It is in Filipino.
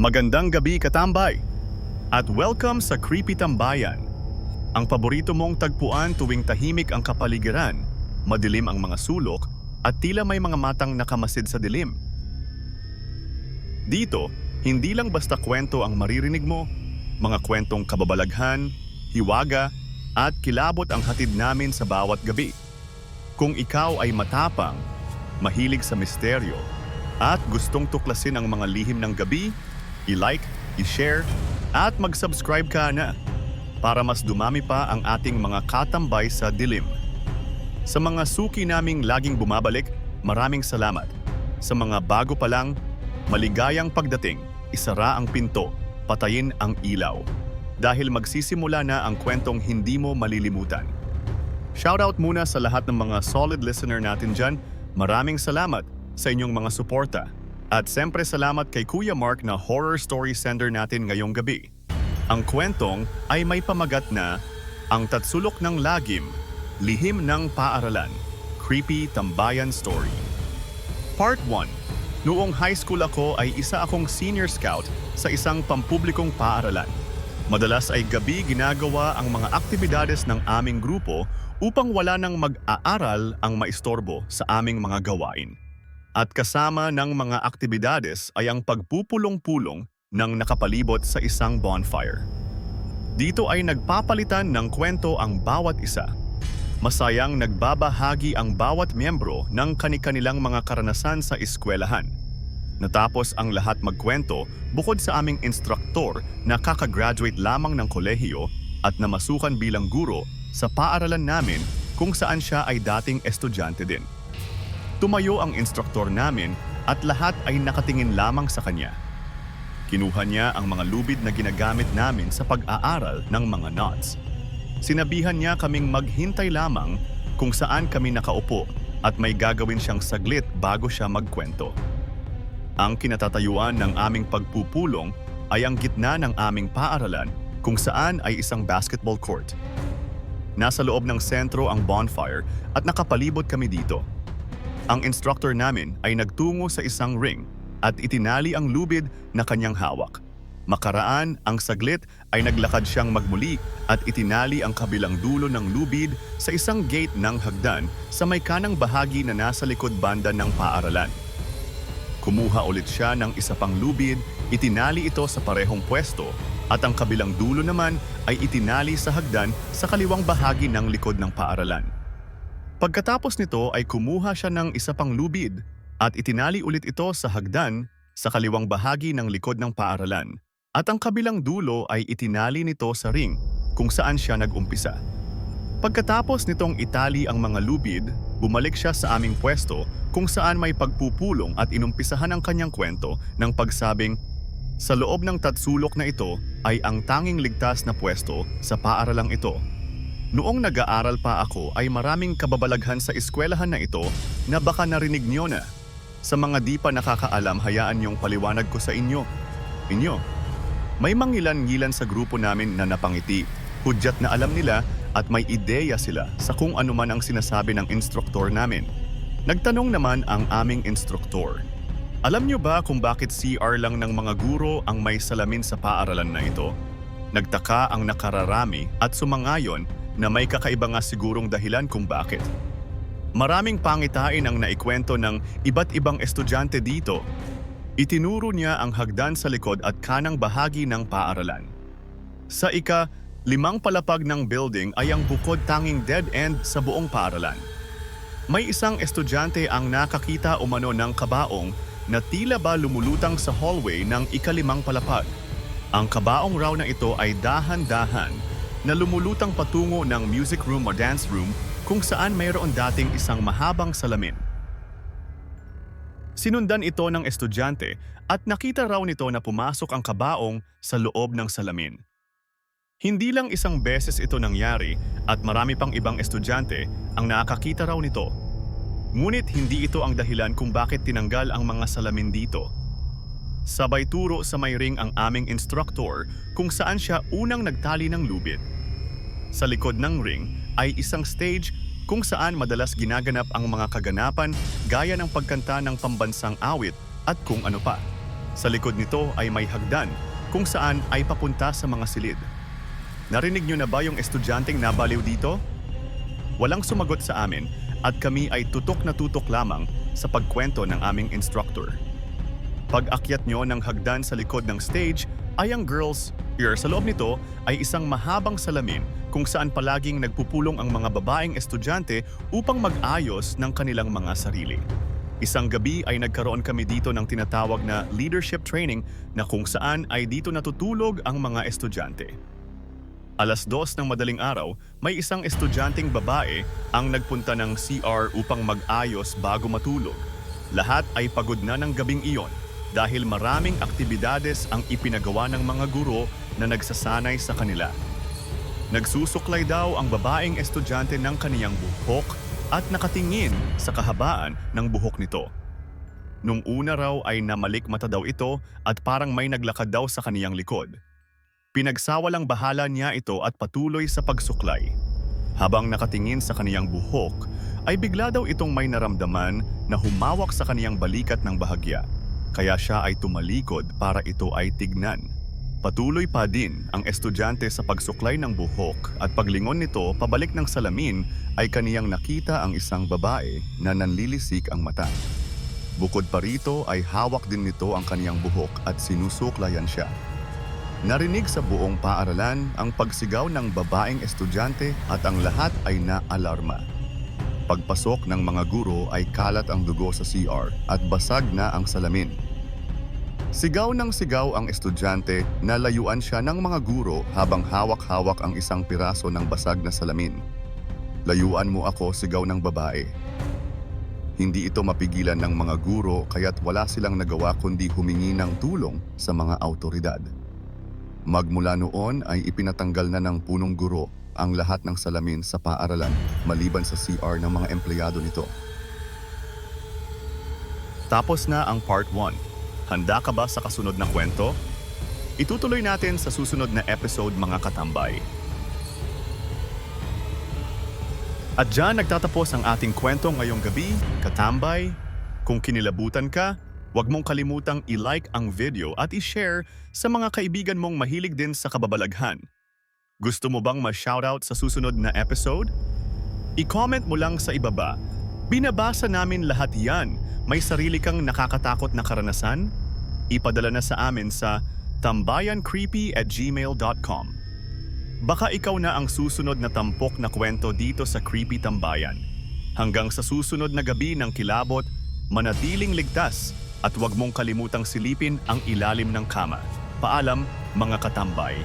Magandang gabi katambay! At welcome sa Creepy Tambayan. Ang paborito mong tagpuan tuwing tahimik ang kapaligiran, madilim ang mga sulok, at tila may mga matang nakamasid sa dilim. Dito, hindi lang basta kwento ang maririnig mo, mga kwentong kababalaghan, hiwaga, at kilabot ang hatid namin sa bawat gabi. Kung ikaw ay matapang, mahilig sa misteryo, at gustong tuklasin ang mga lihim ng gabi, i-like, i-share, at mag-subscribe ka na para mas dumami pa ang ating mga katambay sa dilim. Sa mga suki naming laging bumabalik, maraming salamat. Sa mga bago pa lang, maligayang pagdating, isara ang pinto, patayin ang ilaw. Dahil magsisimula na ang kwentong hindi mo malilimutan. Shoutout muna sa lahat ng mga solid listener natin dyan. Maraming salamat sa inyong mga suporta. At siyempre salamat kay Kuya Mark na horror story sender natin ngayong gabi. Ang kwentong ay may pamagat na Ang Tatsulok ng Lagim, Lihim ng Paaralan, Creepy Tambayan Story. Part 1 Noong high school ako ay isa akong senior scout sa isang pampublikong paaralan. Madalas ay gabi ginagawa ang mga aktibidades ng aming grupo upang wala nang mag-aaral ang maistorbo sa aming mga gawain. At kasama ng mga aktibidades ay ang pagpupulong-pulong ng nakapalibot sa isang bonfire. Dito ay nagpapalitan ng kwento ang bawat isa. Masayang nagbabahagi ang bawat miyembro ng kani-kanilang mga karanasan sa eskwelahan. Natapos ang lahat magkwento bukod sa aming instruktor na kakagraduate lamang ng kolehiyo at namasukan bilang guro sa paaralan namin kung saan siya ay dating estudyante din. Tumayo ang instruktor namin at lahat ay nakatingin lamang sa kanya. Kinuha niya ang mga lubid na ginagamit namin sa pag-aaral ng mga knots. Sinabihan niya kaming maghintay lamang kung saan kami nakaupo at may gagawin siyang saglit bago siya magkwento. Ang kinatatayuan ng aming pagpupulong ay ang gitna ng aming paaralan kung saan ay isang basketball court. Nasa loob ng sentro ang bonfire at nakapalibot kami dito. Ang instructor namin ay nagtungo sa isang ring at itinali ang lubid na kanyang hawak. Makaraan ang saglit ay naglakad siyang magmuli at itinali ang kabilang dulo ng lubid sa isang gate ng hagdan sa may kanang bahagi na nasa likod banda ng paaralan. Kumuha ulit siya ng isa pang lubid, itinali ito sa parehong pwesto at ang kabilang dulo naman ay itinali sa hagdan sa kaliwang bahagi ng likod ng paaralan. Pagkatapos nito ay kumuha siya ng isa pang lubid at itinali ulit ito sa hagdan sa kaliwang bahagi ng likod ng paaralan. At ang kabilang dulo ay itinali nito sa ring kung saan siya nag-umpisa. Pagkatapos nitong itali ang mga lubid, bumalik siya sa aming pwesto kung saan may pagpupulong at inumpisahan ang kanyang kwento ng pagsabing, sa loob ng tatsulok na ito ay ang tanging ligtas na pwesto sa paaralang ito. Noong nag-aaral pa ako ay maraming kababalaghan sa eskwelahan na ito na baka narinig niyo na. Sa mga di pa nakakaalam, hayaan niyong paliwanag ko sa inyo. Inyo, may mangilan-ngilan sa grupo namin na napangiti, hudyat na alam nila at may ideya sila sa kung ano man ang sinasabi ng instruktor namin. Nagtanong naman ang aming instruktor. Alam niyo ba kung bakit CR lang ng mga guro ang may salamin sa paaralan na ito? Nagtaka ang nakararami at sumangayon na may kakaiba nga sigurong dahilan kung bakit. Maraming pangitain ang naikwento ng iba't ibang estudyante dito. Itinuro niya ang hagdan sa likod at kanang bahagi ng paaralan. Sa ika, limang palapag ng building ay ang bukod tanging dead end sa buong paaralan. May isang estudyante ang nakakita umano ng kabaong na tila ba lumulutang sa hallway ng ikalimang palapag. Ang kabaong raw na ito ay dahan-dahan na lumulutang patungo ng music room o dance room kung saan mayroon dating isang mahabang salamin. Sinundan ito ng estudyante at nakita raw nito na pumasok ang kabaong sa loob ng salamin. Hindi lang isang beses ito nangyari at marami pang ibang estudyante ang nakakita raw nito. Ngunit hindi ito ang dahilan kung bakit tinanggal ang mga salamin dito. Sabay turo sa may ring ang aming instruktor kung saan siya unang nagtali ng lubid. Sa likod ng ring ay isang stage kung saan madalas ginaganap ang mga kaganapan gaya ng pagkanta ng pambansang awit at kung ano pa. Sa likod nito ay may hagdan kung saan ay papunta sa mga silid. Narinig niyo na ba yung estudyanteng nabaliw dito? Walang sumagot sa amin at kami ay tutok na tutok lamang sa pagkwento ng aming instructor. Pag-akyat nyo ng hagdan sa likod ng stage ay ang girls' ear. Sa loob nito ay isang mahabang salamin kung saan palaging nagpupulong ang mga babaeng estudyante upang mag-ayos ng kanilang mga sarili. Isang gabi ay nagkaroon kami dito ng tinatawag na leadership training na kung saan ay dito natutulog ang mga estudyante. Alas dos ng madaling araw, may isang estudyanteng babae ang nagpunta ng CR upang mag-ayos bago matulog. Lahat ay pagod na ng gabing iyon dahil maraming aktibidades ang ipinagawa ng mga guro na nagsasanay sa kanila. Nagsusuklay daw ang babaeng estudyante ng kaniyang buhok at nakatingin sa kahabaan ng buhok nito. Nung una raw ay namalik mata daw ito at parang may naglakad daw sa kaniyang likod. Pinagsawalang bahala niya ito at patuloy sa pagsuklay. Habang nakatingin sa kaniyang buhok, ay bigla daw itong may naramdaman na humawak sa kaniyang balikat ng bahagya. Kaya siya ay tumalikod para ito ay tignan. Patuloy pa din ang estudyante sa pagsuklay ng buhok at paglingon nito pabalik ng salamin ay kaniyang nakita ang isang babae na nanlilisik ang mata. Bukod pa rito ay hawak din nito ang kaniyang buhok at sinusuklayan siya. Narinig sa buong paaralan ang pagsigaw ng babaeng estudyante at ang lahat ay naalarma. Pagpasok ng mga guro ay kalat ang dugo sa CR at basag na ang salamin. Sigaw ng sigaw ang estudyante na layuan siya ng mga guro habang hawak-hawak ang isang piraso ng basag na salamin. Layuan mo ako, sigaw ng babae. Hindi ito mapigilan ng mga guro kaya't wala silang nagawa kundi humingi ng tulong sa mga autoridad. Magmula noon ay ipinatanggal na ng punong guro ang lahat ng salamin sa paaralan maliban sa CR ng mga empleyado nito. Tapos na ang part 1. Handa ka ba sa kasunod na kwento? Itutuloy natin sa susunod na episode mga katambay. At dyan nagtatapos ang ating kwento ngayong gabi, katambay. Kung kinilabutan ka, huwag mong kalimutang i-like ang video at i-share sa mga kaibigan mong mahilig din sa kababalaghan. Gusto mo bang ma-shoutout sa susunod na episode? I-comment mo lang sa ibaba. Binabasa namin lahat yan. May sarili kang nakakatakot na karanasan? Ipadala na sa amin sa tambayancreepy at gmail.com. Baka ikaw na ang susunod na tampok na kwento dito sa Creepy Tambayan. Hanggang sa susunod na gabi ng kilabot, manatiling ligtas at huwag mong kalimutang silipin ang ilalim ng kama. Paalam, mga katambay.